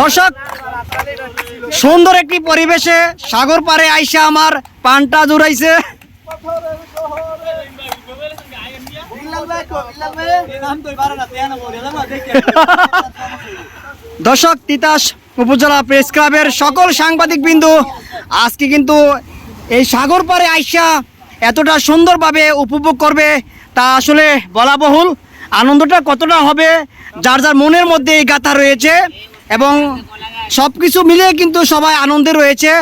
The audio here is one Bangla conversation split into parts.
দর্শক, সুন্দর একটি পরিবেশে সাগর পারে আইসা আমার পানটা জুড়াইছে। দর্শক, তিতাস উপজেলা প্রেস ক্লাবের সকল সাংবাদিক বিন্দু আজকে কিন্তু এই সাগর পারে আইসা এতটা সুন্দরভাবে উপভোগ করবে, তা আসলে বলা বহুল। আনন্দটা কতটা হবে, যার যার মনের মধ্যে এই গাথা রয়েছে, এবং সব কিছু মিলিয়ে কিন্তু সবাই আনন্দে রয়েছে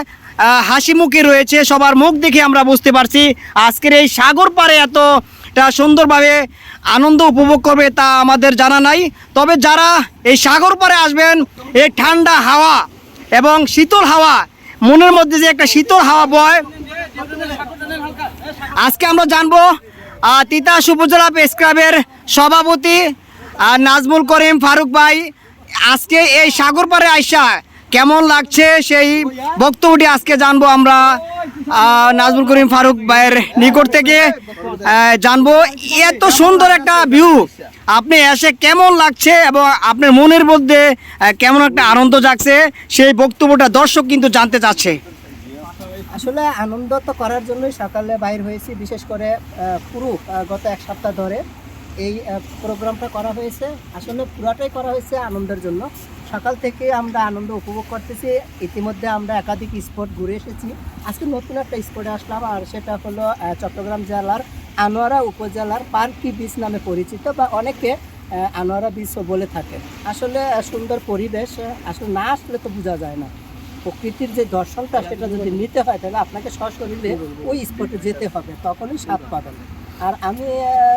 হাসি মুখে রয়েছে, সবার মুখ দেখে আমরা বুঝতে পারছি আজকের এই সাগর পারে এতটা সুন্দরভাবে আনন্দ উপভোগ করবে তা আমাদের জানা নাই। তবে যারা এই সাগর পারে আসবেন, এই ঠান্ডা হাওয়া এবং শীতল হাওয়া মনের মধ্যে যে একটা শীতল হাওয়া বয়। আজকে আমরা জানব তিতাস উপজেলা প্রেস ক্লাবের সভাপতি নাজমুল করিম ফারুক ভাই। আজকে এই সাগর পারে আইসা কেমন লাগছে সেই বক্তব্যটি আজকে জানব আমরা নাজমুল করিম ফারুক ভাইয়ের নিকট থেকে। জানব, এত সুন্দর একটা ভিউ আপনি এসে কেমন লাগছে এবং আপনার মনের মধ্যে কেমন একটা আনন্দ জাগছে, সেই বক্তব্যটা দর্শক কিন্তু জানতে চাচ্ছে। আসলে আনন্দ তো করার জন্যই সকালে বাইর হয়েছি, বিশেষ করে পুরো গত এক সপ্তাহ ধরে এই প্রোগ্রামটা করা হয়েছে। আসলে পুরাটাই করা হয়েছে আনন্দের জন্য। সকাল থেকে আমরা আনন্দ উপভোগ করতেছি। ইতিমধ্যে আমরা একাধিক স্পট ঘুরে এসেছি। আজকে নতুন একটা স্পটে আসলাম, আর সেটা হলো চট্টগ্রাম জেলার আনোয়ারা উপজেলার পার্কি বিচ নামে পরিচিত বা অনেকে আনোয়ারা বিচও বলে থাকে। আসলে সুন্দর পরিবেশ আসলে না আসলে তো বোঝা যায় না। প্রকৃতির যে দর্শনটা সেটা যদি নিতে হয়, তাহলে আপনাকে সশরীরে ওই স্পটে যেতে হবে, তখনই স্বাদ পাবেন। আর আমি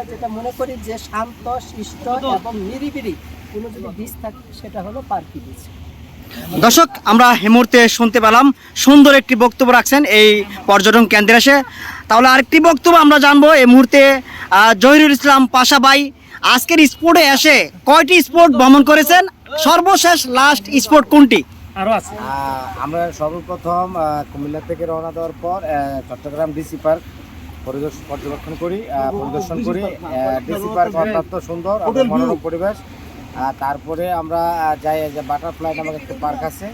যেটা মনে করি যে শান্ত, শিষ্ট এবং নিরিবিলি কোনো যদি বীজ থাকে, সেটা হলো পার্কি বীজ দর্শক, আমরা এই মুহূর্তে শুনতে পেলাম, সুন্দর একটি বক্তব্য রাখছেন এই পর্যটন কেন্দ্রে এসে। তাহলে আরেকটি বক্তব্য আমরা জানব এই মুহূর্তে জহিরুল ইসলাম পাশাবাই আজকের স্পোর্টে এসে কয়টি স্পোর্ট ভ্রমণ করেছেন? সর্বশেষ লাস্ট স্পোর্ট কোনটি? আমরা সর্বপ্রথম কুমিল্লা থেকে রওনা দেওয়ার পর চট্টগ্রাম ডিসি পার্ক পর্যবেক্ষণ করি পরিদর্শন করি। ডিসি পার্ক অত্যন্ত সুন্দর মনোরম পরিবেশ। তারপরে আমরা যাই যে বাটারফ্লাই নামক একটা পার্ক আছে।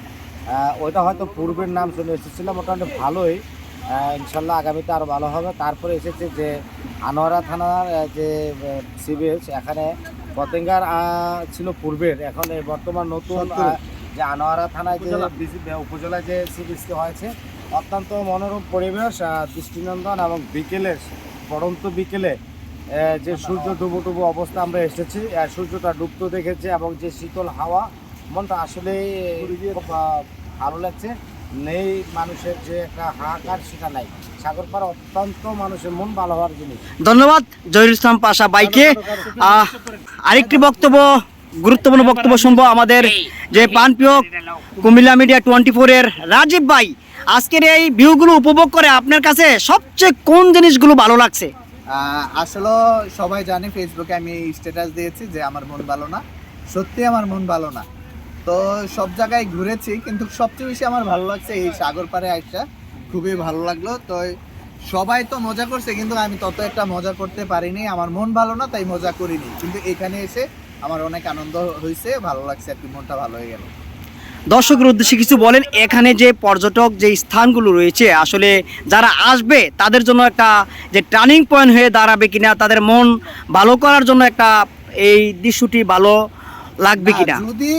ওইটা হয়তো পূর্বের নাম চলে এসেছিলাম মোটামুটি ভালোই। ইনশাল্লাহ আগামীতে আরও ভালো হবে। তারপরে এসেছে যে আনোয়ারা থানার যে সিবিএস এখানে পতেঙ্গার ছিল পূর্বের। এখন এই বর্তমান নতুন যে আনোয়ারা থানায় যে উপজেলায় যে সিরিজটি হয়েছে অত্যন্ত মনোরম পরিবেশ দৃষ্টিনন্দন এবং বিকেলে পড়ন্ত বিকেলে যে সূর্য ডুবো ডুবো অবস্থা আমরা এসেছি সূর্যটা ডুবতে দেখেছি এবং যে শীতল হাওয়া মনটা আসলে খুব আহ, ভালো লাগছে। নেই মানুষের যে একটা হাহাকার সেটা নাই। সাগর পাড় অত্যন্ত মানুষের মন ভালো হওয়ার জিনিস। ধন্যবাদ জহিরুল ইসলাম পাশা বাইকে। আহ, আরেকটি বক্তব্য গুরুত্বপূর্ণ বক্তব্য শুনব আমাদের যে পানপ্রিয় কুমিল্লা মিডিয়া টোয়েন্টি ফোরের রাজীব ভাই। আজকের এই ভিউগুলো উপভোগ করে আপনার কাছে সবচেয়ে কোন জিনিসগুলো ভালো লাগছে? আহ, আসলে সবাই জানে ফেসবুকে আমি স্ট্যাটাস দিয়েছি যে আমার মন ভালো না। সত্যি আমার মন ভালো না। তো সব জায়গায় ঘুরেছি, কিন্তু সবচেয়ে বেশি আমার ভালো লাগছে এই সাগর পাড়ে আইসা। খুবই ভালো লাগল। তো সবাই তো মজা করছে, কিন্তু আমি তত একটা মজা করতে পারিনি। আমার মন ভালো না, তাই মজা করিনি। কিন্তু এখানে এসে আমার অনেক আনন্দ হয়েছে ভালো লাগছে আর কি, মনটা ভালো হয়ে গেল। দর্শকের উদ্দেশ্যে কিছু বলেন, এখানে যে পর্যটক যে স্থানগুলো রয়েছে, আসলে যারা আসবে, তাদের জন্য একটা যে টার্নিং পয়েন্ট হয়ে দাঁড়াবে কিনা, তাদের মন ভালো করার জন্য একটা এই দৃশ্যটি ভালো লাগবে কিনা? যদি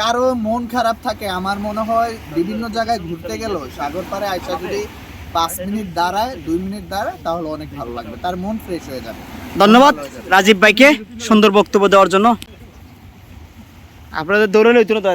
কারও মন খারাপ থাকে আমার মনে হয় বিভিন্ন জায়গায় ঘুরতে গেল সাগর পাড়ে আইসা যদি পাঁচ মিনিট দাঁড়ায় দুই মিনিট দাঁড়ায় তাহলে অনেক ভালো লাগবে। তার মন ফ্রেশ হয়ে যাবে। ধন্যবাদ রাজীব ভাইকে সুন্দর বক্তব্য দেওয়ার জন্য। আপনাদের দৌড়ে লইতো না তো,